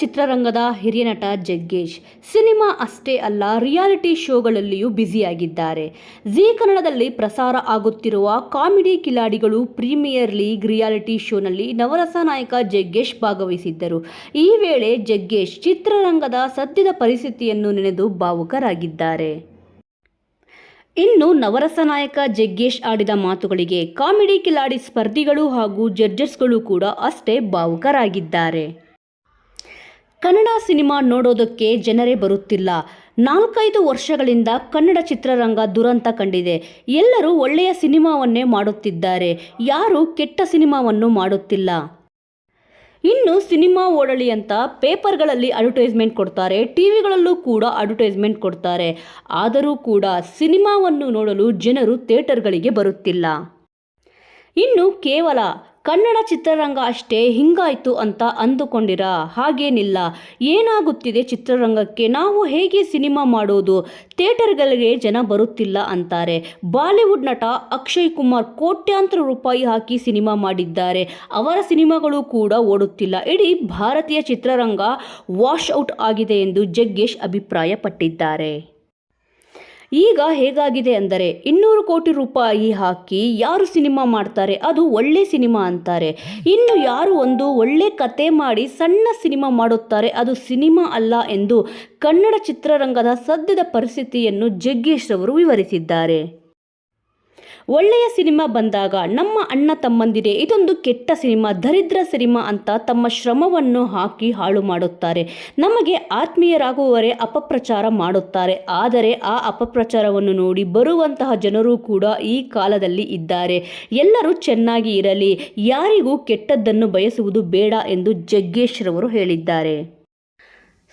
ಚಿತ್ರರಂಗದ ಹಿರಿಯ ನಟ ಜಗ್ಗೇಶ್ ಸಿನಿಮಾ ಅಷ್ಟೇ ಅಲ್ಲ, ರಿಯಾಲಿಟಿ ಶೋಗಳಲ್ಲಿಯೂ ಬ್ಯುಸಿಯಾಗಿದ್ದಾರೆ. ಜೀ ಕನ್ನಡದಲ್ಲಿ ಪ್ರಸಾರ ಆಗುತ್ತಿರುವ ಕಾಮಿಡಿ ಕಿಲಾಡಿಗಳು ಪ್ರೀಮಿಯರ್ ಲೀಗ್ ರಿಯಾಲಿಟಿ ಶೋನಲ್ಲಿ ನವರಸ ನಾಯಕ ಜಗ್ಗೇಶ್ ಭಾಗವಹಿಸಿದ್ದರು. ಈ ವೇಳೆ ಜಗ್ಗೇಶ್ ಚಿತ್ರರಂಗದ ಸದ್ಯದ ಪರಿಸ್ಥಿತಿಯನ್ನು ನೆನೆದು ಭಾವುಕರಾಗಿದ್ದಾರೆ. ಇನ್ನು ನವರಸ ನಾಯಕ ಜಗ್ಗೇಶ್ ಆಡಿದ ಮಾತುಗಳಿಗೆ ಕಾಮಿಡಿ ಕಿಲಾಡಿ ಸ್ಪರ್ಧಿಗಳು ಹಾಗೂ ಜಡ್ಜಸ್ಗಳು ಕೂಡ ಅಷ್ಟೇ ಭಾವುಕರಾಗಿದ್ದಾರೆ. ಕನ್ನಡ ಸಿನಿಮಾ ನೋಡೋದಕ್ಕೆ ಜನರೇ ಬರುತ್ತಿಲ್ಲ. ನಾಲ್ಕೈದು ವರ್ಷಗಳಿಂದ ಕನ್ನಡ ಚಿತ್ರರಂಗ ದುರಂತ ಕಂಡಿದೆ. ಎಲ್ಲರೂ ಒಳ್ಳೆಯ ಸಿನಿಮಾವನ್ನೇ ಮಾಡುತ್ತಿದ್ದಾರೆ. ಯಾರೂ ಕೆಟ್ಟ ಸಿನಿಮಾವನ್ನು ಮಾಡುತ್ತಿಲ್ಲ. ಇನ್ನು ಸಿನಿಮಾ ಓಡಲಿ ಅಂತ ಪೇಪರ್ಗಳಲ್ಲಿ ಅಡ್ವರ್ಟೈಸ್ಮೆಂಟ್ ಕೊಡ್ತಾರೆ. ಟಿವಿಗಳಲ್ಲೂ ಕೂಡ ಅಡ್ವರ್ಟೈಸ್ಮೆಂಟ್ ಕೊಡ್ತಾರೆ. ಆದರೂ ಕೂಡ ಸಿನಿಮಾವನ್ನು ನೋಡಲು ಜನರು ಥಿಯೇಟರ್ಗಳಿಗೆ ಬರುತ್ತಿಲ್ಲ. ಇನ್ನು ಕೇವಲ ಕನ್ನಡ ಚಿತ್ರರಂಗ ಅಷ್ಟೇ ಹಿಂಗಾಯ್ತು ಅಂತ ಅಂದುಕೊಂಡಿರ? ಹಾಗೇನಿಲ್ಲ. ಏನಾಗುತ್ತಿದೆ ಚಿತ್ರರಂಗಕ್ಕೆ? ನಾವು ಹೇಗೆ ಸಿನಿಮಾ ಮಾಡೋದು? ಥಿಯೇಟರ್ಗಳಿಗೆ ಜನ ಬರುತ್ತಿಲ್ಲ ಅಂತಾರೆ. ಬಾಲಿವುಡ್ ನಟ ಅಕ್ಷಯ್ ಕುಮಾರ್ ಕೋಟ್ಯಾಂತರ ರೂಪಾಯಿ ಹಾಕಿ ಸಿನಿಮಾ ಮಾಡಿದ್ದಾರೆ. ಅವರ ಸಿನಿಮಾಗಳು ಕೂಡ ಓಡುತ್ತಿಲ್ಲ. ಇಡೀ ಭಾರತೀಯ ಚಿತ್ರರಂಗ ವಾಶ್ ಔಟ್ ಆಗಿದೆ ಎಂದು ಜಗ್ಗೇಶ್ ಅಭಿಪ್ರಾಯಪಟ್ಟಿದ್ದಾರೆ. ಈಗ ಹೇಗಾಗಿದೆ ಅಂದರೆ ಇನ್ನೂರು ಕೋಟಿ ರೂಪಾಯಿ ಹಾಕಿ ಯಾರು ಸಿನಿಮಾ ಮಾಡ್ತಾರೆ? ಅದು ಒಳ್ಳೆ ಸಿನಿಮಾ ಅಂತಾರೆ. ಇನ್ನು ಯಾರು ಒಂದು ಒಳ್ಳೆ ಕತೆ ಮಾಡಿ ಸಣ್ಣ ಸಿನಿಮಾ ಮಾಡುತ್ತಾರೆ? ಅದು ಸಿನಿಮಾ ಅಲ್ಲ ಎಂದು ಕನ್ನಡ ಚಿತ್ರರಂಗದ ಸದ್ಯದ ಪರಿಸ್ಥಿತಿಯನ್ನು ಜಗ್ಗೇಶ್ ಅವರು ವಿವರಿಸಿದ್ದಾರೆ. ಒಳ್ಳೆಯ ಸಿನಿಮಾ ಬಂದಾಗ ನಮ್ಮ ಅಣ್ಣ ತಮ್ಮಂದಿರೇ ಇದೊಂದು ಕೆಟ್ಟ ಸಿನಿಮಾ, ದರಿದ್ರ ಸಿನಿಮಾ ಅಂತ ತಮ್ಮ ಶ್ರಮವನ್ನು ಹಾಕಿ ಹಾಳು ಮಾಡುತ್ತಾರೆ. ನಮಗೆ ಆತ್ಮೀಯರಾಗುವವರೇ ಅಪಪ್ರಚಾರ ಮಾಡುತ್ತಾರೆ. ಆದರೆ ಆ ಅಪಪ್ರಚಾರವನ್ನು ನೋಡಿ ಬರುವಂತಹ ಜನರು ಕೂಡ ಈ ಕಾಲದಲ್ಲಿ ಇದ್ದಾರೆ. ಎಲ್ಲರೂ ಚೆನ್ನಾಗಿ ಇರಲಿ, ಯಾರಿಗೂ ಕೆಟ್ಟದ್ದನ್ನು ಬಯಸುವುದು ಬೇಡ ಎಂದು ಜಗ್ಗೇಶ್ ರವರು ಹೇಳಿದ್ದಾರೆ.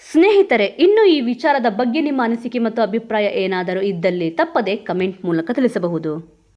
ಸ್ನೇಹಿತರೆ, ಇನ್ನು ಈ ವಿಚಾರದ ಬಗ್ಗೆ ನಿಮ್ಮ ಅನಿಸಿಕೆ ಮತ್ತು ಅಭಿಪ್ರಾಯ ಏನಾದರೂ ಇದ್ದಲ್ಲಿ ತಪ್ಪದೆ ಕಮೆಂಟ್ ಮೂಲಕ ತಿಳಿಸಬಹುದು.